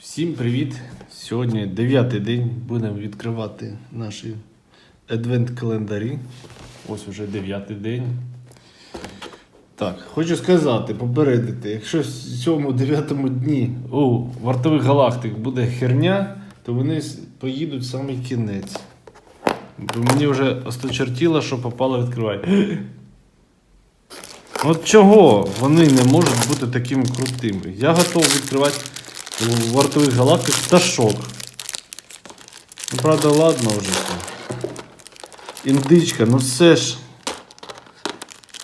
Всім привіт! Сьогодні дев'ятий день. Будемо відкривати наші адвент-календарі. Ось уже дев'ятий день. Так, хочу сказати, попередити, якщо в цьому дев'ятому дні у вартових галактик буде херня, то вони поїдуть в самий кінець. Бо мені вже осточертіло, що попало відкривати. От чого вони не можуть бути такими крутими? Я готовий відкривати у вартових галактик пташок. Ну, правда, ладно вже. Індичка, ну все ж.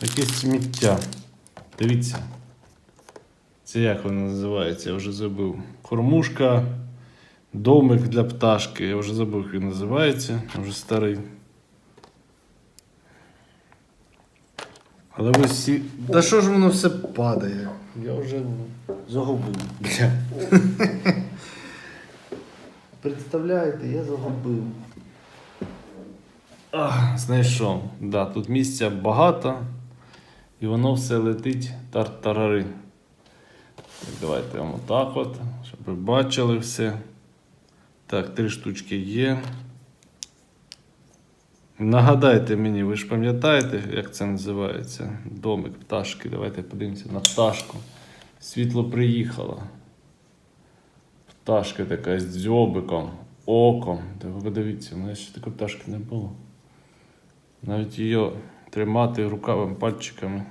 Якесь сміття. Дивіться. Це як воно називається, я вже забув. Кормушка, домик для пташки. Я вже забув, як він називається, вже старий. Але ви всі. Та що ж воно все падає? Я вже загубив. Бля. Представляєте, я загубив. А, знайшов. Да, тут місця багато, і воно все летить тартарари. Так, давайте вам отак от, щоб ви бачили все. Так, три штучки є. Нагадайте мені, ви ж пам'ятаєте, як це називається? Домик пташки. Давайте подивимося на пташку. Світло приїхало. Пташка така з дзьобиком, оком. Та ви подивіться, у мене ще такої пташки не було. Навіть її тримати рукавими пальчиками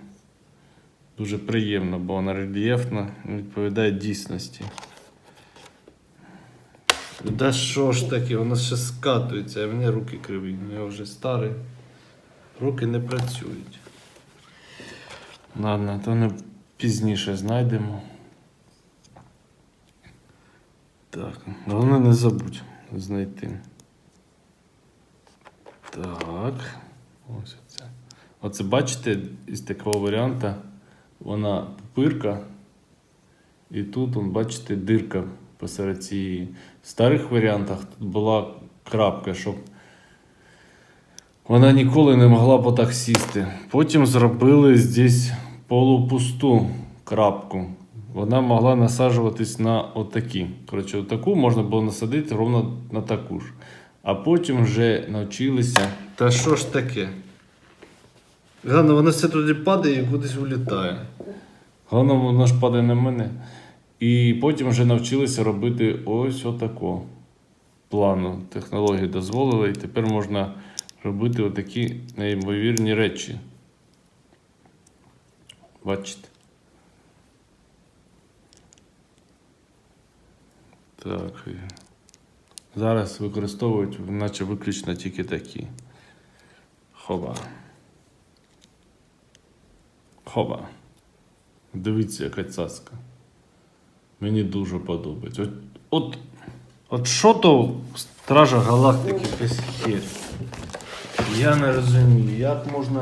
дуже приємно, бо вона рельєфна і відповідає дійсності. Да що ж таке, воно ще скатується, а в мене руки криві. Ну, Я вже старий. Руки не працюють. Ладно, то не пізніше знайдемо. Так, головне не забудь знайти. Так. Ось це. Оце бачите, із такого варіанта вона пупирка. І тут, он, бачите, дирка посеред цієї. В старих варіантах тут була крапка, щоб вона ніколи не могла б отак сісти. Потім зробили здесь полупусту крапку. Вона могла насаджуватись на отакі. Коротше, отаку можна було насадити ровно на таку ж. А потім вже навчилися. Та що ж таке? Головне, воно все туди падає і кудись вилітає. Головне, воно ж падає на мене. І потім вже навчилися робити ось отако. Плану технології дозволили, і тепер можна робити отакі неймовірні речі. Бачите? Так. Зараз використовують, наче виключно тільки такі. Хоба. Хоба. Дивіться, яка цаска. Мені дуже подобається. От, от, от що то Стража Галактики хер? Я не розумію, як можна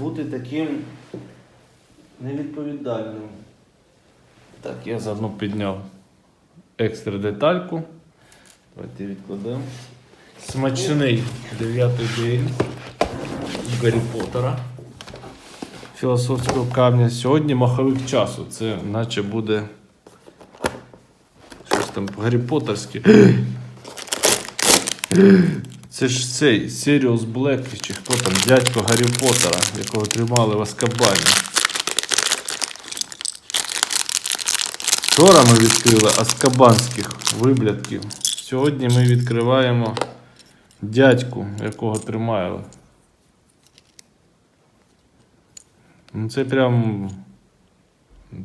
бути таким невідповідальним. Так, я заодно підняв екстра детальку. Давайте відкладемо. Смачний дев'ятий день Гаррі Поттера. Філософського камня. Сьогодні маховик часу. Це наче буде. Там Гаррі Поттерське. Це ж цей Сіріус Блек, чи хто там, дядько Гаррі Поттера, якого тримали в Аскабані. Вчора ми відкрили аскабанських виблядків. Сьогодні ми відкриваємо дядьку, якого тримали. Ну це прям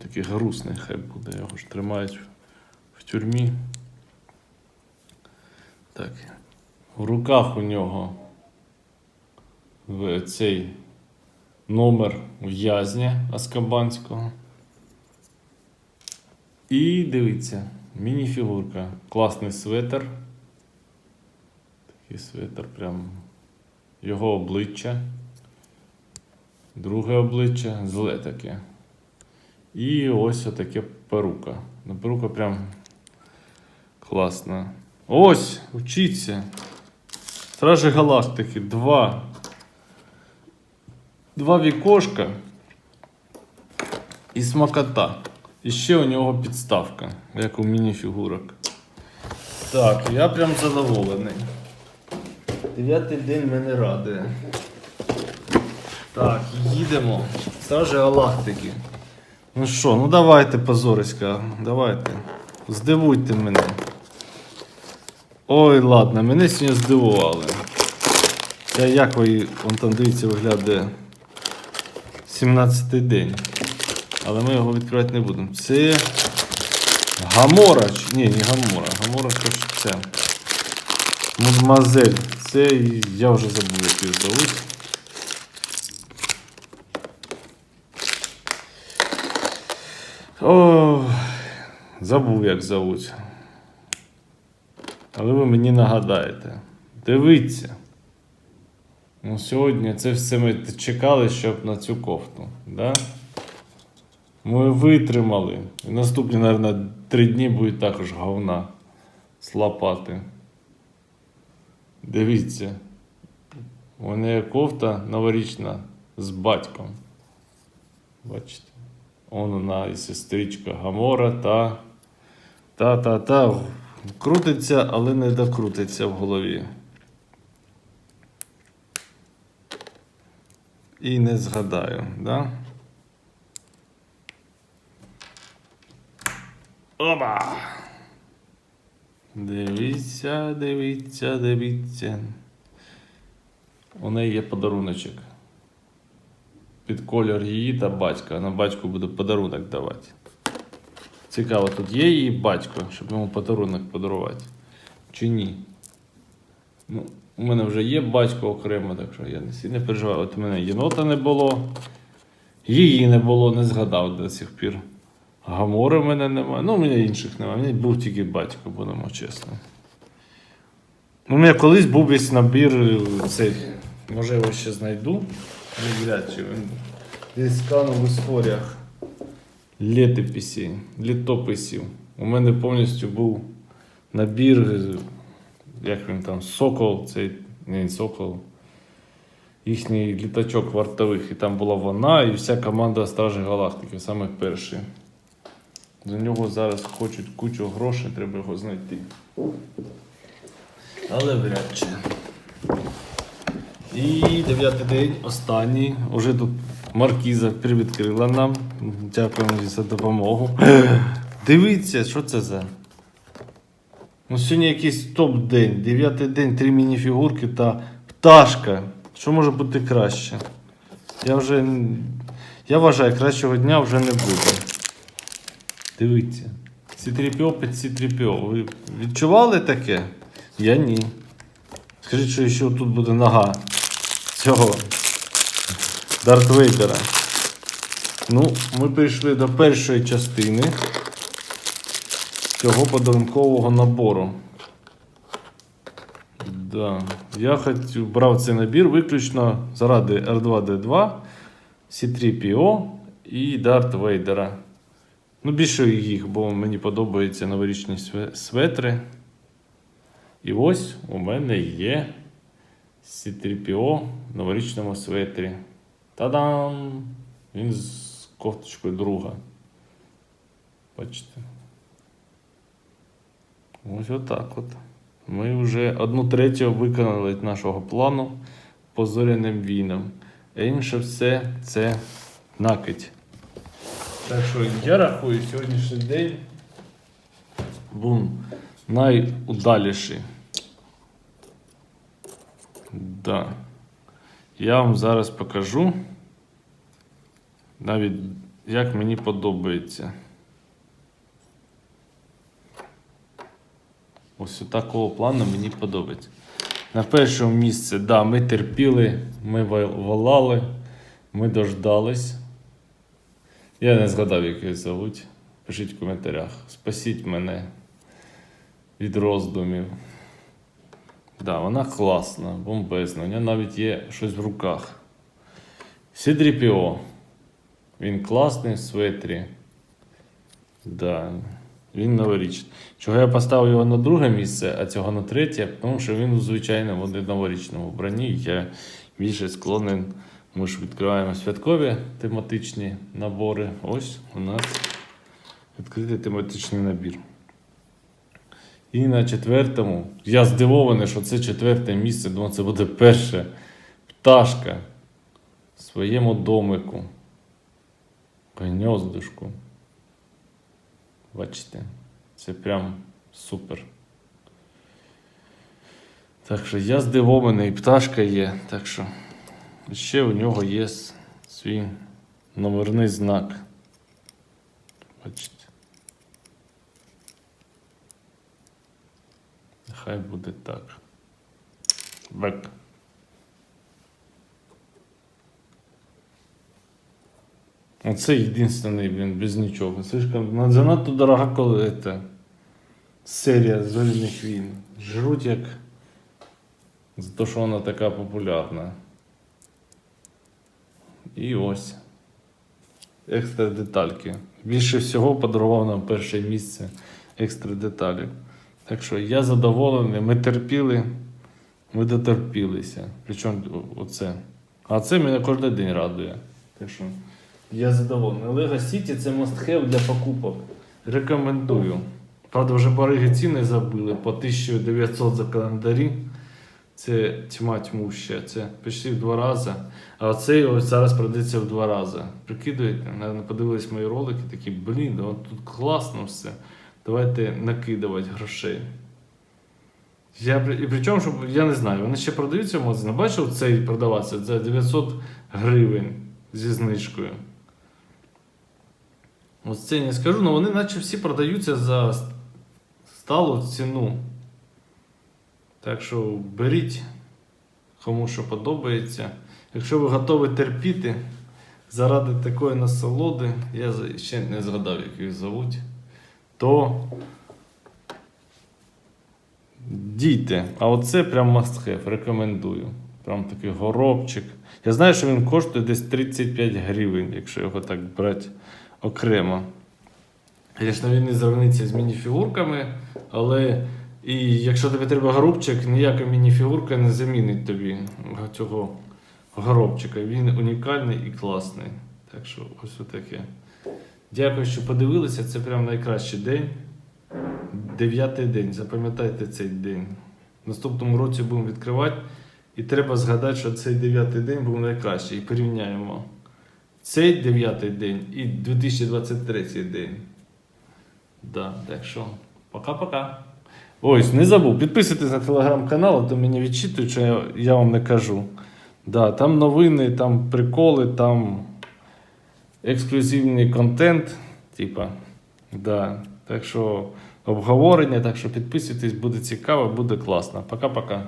такий грустний хай буде. Його ж тримають тюрмі. Так. В руках у нього цей номер в'язня Аскабанського. І дивіться, міні-фігурка. Класний светр. Такий светр, прям його обличчя. Друге обличчя, зле таке. І ось отаке перука. Ну, перука прям класна. Ось, учіться. Стражі Галактики, два. Два вікошка і смакота. І ще у нього підставка, як у мініфігурок. Так, я прям задоволений. Дев'ятий день мене радує. Так, їдемо. Стражі Галактики. Ну що, ну давайте, позориська, давайте. Здивуйте мене. Ой, ладно, мене сьогодні здивували. Це як ви, он там дивіться, виглядає 17-й день. Але ми його відкривати не будемо. Це Гамора. Ні, не Гамора. Гамора ж це. Мадмазель. Це я вже забув, як її зовуть. О, забув, як зовуть. Але ви мені нагадаєте. Дивіться. Ну, сьогодні це все ми чекали, щоб на цю кофту. Да? Ми витримали. І наступні, мабуть, три дні будуть також говна з лопати. Дивіться. У неї кофта новорічна з батьком. Бачите? Он вона і сестричка Гамора та. Та-та-та. Крутиться, але не докрутиться в голові. І не згадаю, да? Оба! Дивіться, дивіться, дивіться. У неї є подаруночок. Під колір її та батька. На батьку буде подарунок давати. Цікаво, тут є її батько, щоб йому подарунок подарувати. Чи ні? Ну, у мене вже є батько окремо, так що я не сильно переживаю. От у мене єнота не було, її не було, не згадав до сих пір. Гамори в мене немає. Ну, у мене інших немає. У мене був тільки батько, будемо чесно. У мене колись був весь набір е, цих. Може його ще знайду. Не вряд чи він десь скану в історіях. Літописі, літописів. У мене повністю був набір, як він там, сокол, цей не сокол. Їхній літачок вартових. І там була вона і вся команда Стражі Галактики, саме перші. За нього зараз хочуть кучу грошей, треба його знайти. Але вряд чи. І дев'ятий день, останній. Уже тут маркіза привідкрила нам. Дякуємо за допомогу. Дивіться, що це за. Ну, сьогодні якийсь топ-день. Дев'ятий день, три мініфігурки та пташка. Що може бути краще? Я вже. Я вважаю, кращого дня вже не буде. Дивіться. Сітріпіо під Сітріпіо. Ви відчували таке? Я ні. Скажіть, що ще тут буде нога цього Дарт Вейдера. Ну, ми прийшли до першої частини цього подарункового набору. Да. Я хотів, брав цей набір виключно заради R2D2, C3PO і Дарт Вейдера. Ну, більше їх, бо мені подобаються новорічні светри. І ось у мене є C3PO в новорічному светрі. Та-дам! Він з кофточкою друга. Бачите. Ось отак от. Ми вже одну третю виконали нашого плану по зоряним війнам. А інше все це накидь. Так що я рахую сьогоднішній день був найудаліший. Да. Я вам зараз покажу навіть як мені подобається. Ось такого плану мені подобається. На першому місці, да, ми терпіли, ми волали, ми дождались. Я не згадав, як її зовуть. Пишіть в коментарях. Спасіть мене від роздумів. Да, вона класна, бомбезна. У неї навіть є щось в руках. Сідріпіо. Він класний в светрі. Да. Він новорічний. Чого я поставив його на друге місце, а цього на третє, тому що він у звичайному новорічному вбранні. Я більше склонен. Ми ж відкриваємо святкові тематичні набори. Ось у нас відкрити тематичний набір. І на четвертому. Я здивований, що це четверте місце. Думаю, це буде перше. Пташка в своєму домику. Гнездушку. Бачите, це прям супер. Так що я здивований, пташка є. Так що ще у нього є свій номерний знак. Бачите. Нехай буде так. Бек. Оце єдиний, блін, без нічого. Слишком занадто дорога коли це, серія зоряних війн. Жруть як за те, що вона така популярна. І ось. Екстра детальки. Більше всього подарував нам перше місце екстра деталі. Так що я задоволений, ми терпіли, ми дотерпілися. Причому оце. А це мене кожен день радує. Так що я задоволений. Lego City це must-have для покупок. Рекомендую. Правда, вже бариги ціни забили по 1900 за календарі. Це тьма тьмуща, це почти в два рази. А оцей ось зараз продається в два рази. Прикидуєте, наверное, подивились мої ролики, такі, блін, от тут класно все. Давайте накидувати грошей. Я, і причому, щоб, я не знаю, вони ще продаються в магазині. Бачив цей продавався за 900 гривень зі знижкою. Ось це я не скажу, але вони наче всі продаються за сталу ціну. Так що беріть, кому що подобається. Якщо ви готові терпіти заради такої насолоди, я ще не згадав, як їх звуть, то дійте. А оце прям must have, рекомендую. Прям такий горобчик. Я знаю, що він коштує десь 35 гривень, якщо його так брати окремо. Звісно, він не зрівниться з мініфігурками, але і якщо тобі треба горобчик, ніяка мініфігурка не замінить тобі цього горобчика. Він унікальний і класний. Так що ось таке. Дякую, що подивилися. Це прям найкращий день. Дев'ятий день. Запам'ятайте цей день. В наступному році будемо відкривати. І треба згадати, що цей дев'ятий день був найкращий. І порівняємо цей дев'ятий день і 2023 день. Да, так що, пока-пока. Ось, не забув, підписуйтесь на телеграм-канал, а то мені відчитують, що я, я вам не кажу. Да, там новини, там приколи, там ексклюзивний контент. Типа, да. Так що обговорення, так що підписуйтесь, буде цікаво, буде класно. Пока-пока.